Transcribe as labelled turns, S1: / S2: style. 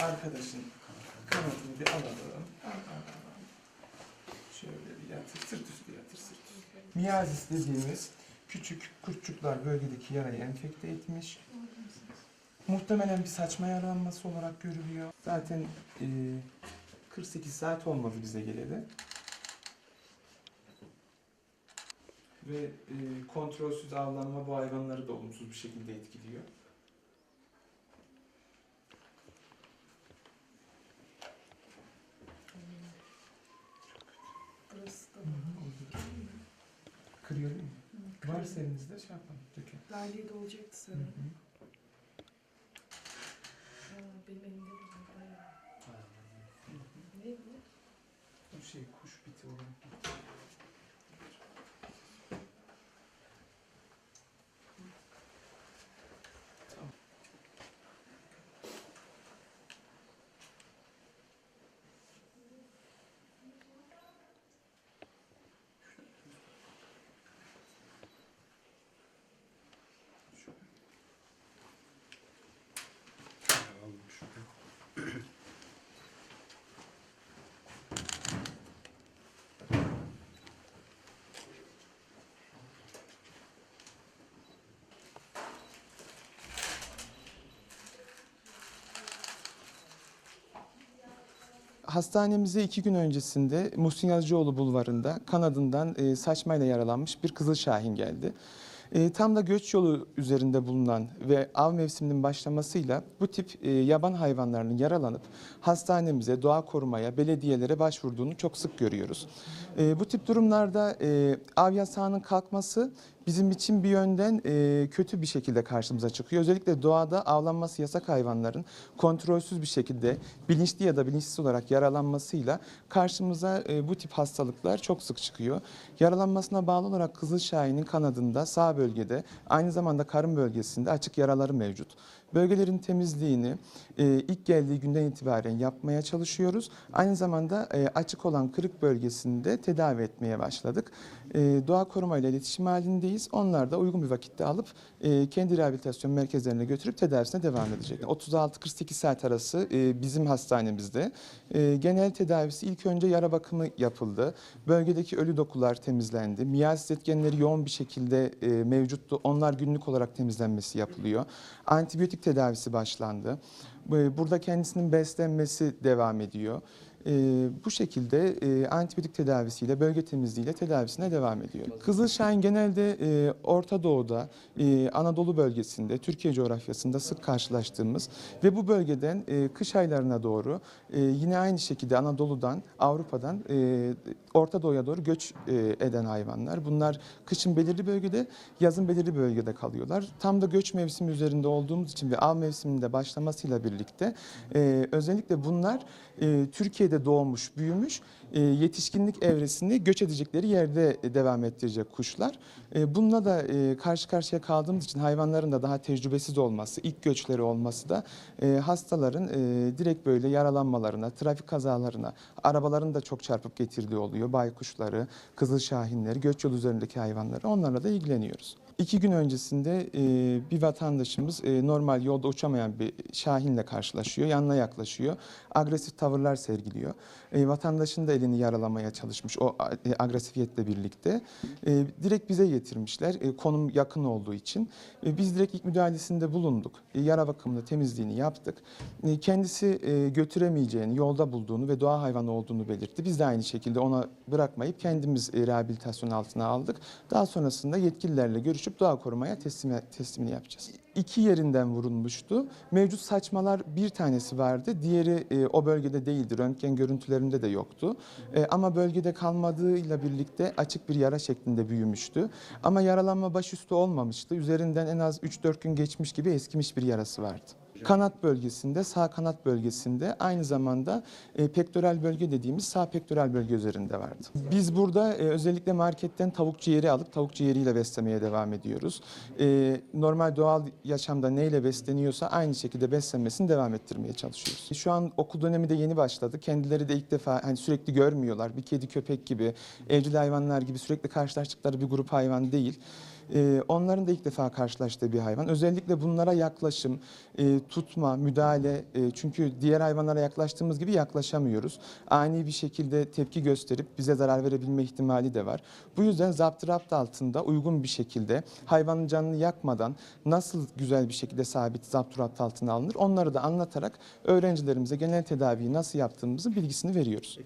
S1: Arkadaşın kanatını bir alalım. Al, al, al, al. Şöyle bir yatır, sırt üstü yatır, sırt üstü. Miyazis dediğimiz küçük kurtçuklar bölgedeki yarayı enfekte etmiş. Muhtemelen bir saçma yaralanması olarak görülüyor. Zaten e, 48 saat olmadı bize geleli. Ve e, kontrolsüz avlanma bu hayvanları da olumsuz bir şekilde etkiliyor.
S2: Burası da.
S1: Kırıyor değil mi? Varsa elinizde şey yapalım, dökün.
S2: Lale'ye de olacaktı
S1: Hı
S2: sanırım.
S1: hı.
S2: Benim elimde de var bayağı. Ne bu?
S1: Bu şey kuş biti olan. Hastanemize iki gün öncesinde Muhsin Yazıcıoğlu bulvarında kanadından e, saçmayla yaralanmış bir kızıl şahin geldi. E, tam da göç yolu üzerinde bulunan ve av mevsiminin başlamasıyla bu tip e, yaban hayvanlarının yaralanıp hastanemize, doğa korumaya, belediyelere başvurduğunu çok sık görüyoruz. E, bu tip durumlarda e, av yasağının kalkması bizim için bir yönden e, kötü bir şekilde karşımıza çıkıyor. Özellikle doğada avlanması yasak hayvanların kontrolsüz bir şekilde bilinçli ya da bilinçsiz olarak yaralanmasıyla karşımıza e, bu tip hastalıklar çok sık çıkıyor. Yaralanmasına bağlı olarak Kızıl kanadında sağ bölgede aynı zamanda karın bölgesinde açık yaraları mevcut. Bölgelerin temizliğini e, ilk geldiği günden itibaren yapmaya çalışıyoruz. Aynı zamanda e, açık olan kırık bölgesinde tedavi etmeye başladık. E, doğa koruma ile iletişim halindeyiz. Onlar da uygun bir vakitte alıp e, kendi rehabilitasyon merkezlerine götürüp tedavisine devam edecek. 36-48 saat arası e, bizim hastanemizde e, genel tedavisi ilk önce yara bakımı yapıldı. Bölgedeki ölü dokular temizlendi. Miyazis etkenleri yoğun bir şekilde e, mevcuttu. Onlar günlük olarak temizlenmesi yapılıyor. Antibiyotik tedavisi başlandı. Bu- Burada kendisinin beslenmesi devam ediyor. E, bu şekilde e, antibiyotik tedavisiyle, bölge temizliğiyle tedavisine devam ediyor. Kızılşahin genelde e, Orta Doğu'da, e, Anadolu bölgesinde, Türkiye coğrafyasında sık karşılaştığımız ve bu bölgeden e, kış aylarına doğru e, yine aynı şekilde Anadolu'dan, Avrupa'dan e, Orta Doğu'ya doğru göç e, eden hayvanlar. Bunlar kışın belirli bölgede, yazın belirli bölgede kalıyorlar. Tam da göç mevsimi üzerinde olduğumuz için ve av mevsiminde başlamasıyla birlikte e, özellikle bunlar e, Türkiye'de doğmuş, büyümüş, e, yetişkinlik evresini göç edecekleri yerde devam ettirecek kuşlar. E, bununla da e, karşı karşıya kaldığımız için hayvanların da daha tecrübesiz olması, ilk göçleri olması da hastaların direkt böyle yaralanmalarına, trafik kazalarına, arabaların da çok çarpıp getirdiği oluyor. Baykuşları, kızıl şahinleri, göç yolu üzerindeki hayvanları onlarla da ilgileniyoruz. İki gün öncesinde e, bir vatandaşımız e, normal yolda uçamayan bir şahinle karşılaşıyor, yanına yaklaşıyor, agresif tavırlar sergiliyor. E, vatandaşın da elini yaralamaya çalışmış o e, agresifiyetle birlikte. E, direkt bize getirmişler, e, konum yakın olduğu için. E, biz direkt ilk müdahalesinde bulunduk, E, yara bakımını, temizliğini yaptık. E, kendisi e, götüremeyeceğini, yolda bulduğunu ve doğa hayvanı olduğunu belirtti. Biz de aynı şekilde ona bırakmayıp kendimiz e, rehabilitasyon altına aldık. Daha sonrasında yetkililerle görüşüp doğa korumaya teslim, teslimini yapacağız. İki yerinden vurulmuştu. Mevcut saçmalar bir tanesi vardı. Diğeri e, o bölgede değildi. Röntgen görüntülerinde de yoktu. E, ama bölgede kalmadığıyla birlikte açık bir yara şeklinde büyümüştü. Ama yaralanma başüstü olmamıştı. Üzerinden en az 3-4 gün geçmiş gibi eskimiş bir yarası vardı. Kanat bölgesinde, sağ kanat bölgesinde aynı zamanda e, pektoral bölge dediğimiz sağ pektoral bölge üzerinde vardı. Biz burada e, özellikle marketten tavuk ciğeri alıp tavuk ciğeriyle beslemeye devam ediyoruz. E, normal doğal yaşamda neyle besleniyorsa aynı şekilde beslenmesini devam ettirmeye çalışıyoruz. Şu an okul dönemi de yeni başladı. Kendileri de ilk defa hani sürekli görmüyorlar. Bir kedi köpek gibi, evcil hayvanlar gibi sürekli karşılaştıkları bir grup hayvan değil. E, onların da ilk defa karşılaştığı bir hayvan. Özellikle bunlara yaklaşım, e, tutma, müdahale e, çünkü diğer hayvanlara yaklaştığımız gibi yaklaşamıyoruz. Ani bir şekilde tepki gösterip bize zarar verebilme ihtimali de var. Bu yüzden zapturapt altında uygun bir şekilde hayvanın canını yakmadan nasıl güzel bir şekilde sabit zapturapt altına alınır onları da anlatarak öğrencilerimize genel tedaviyi nasıl yaptığımızın bilgisini veriyoruz.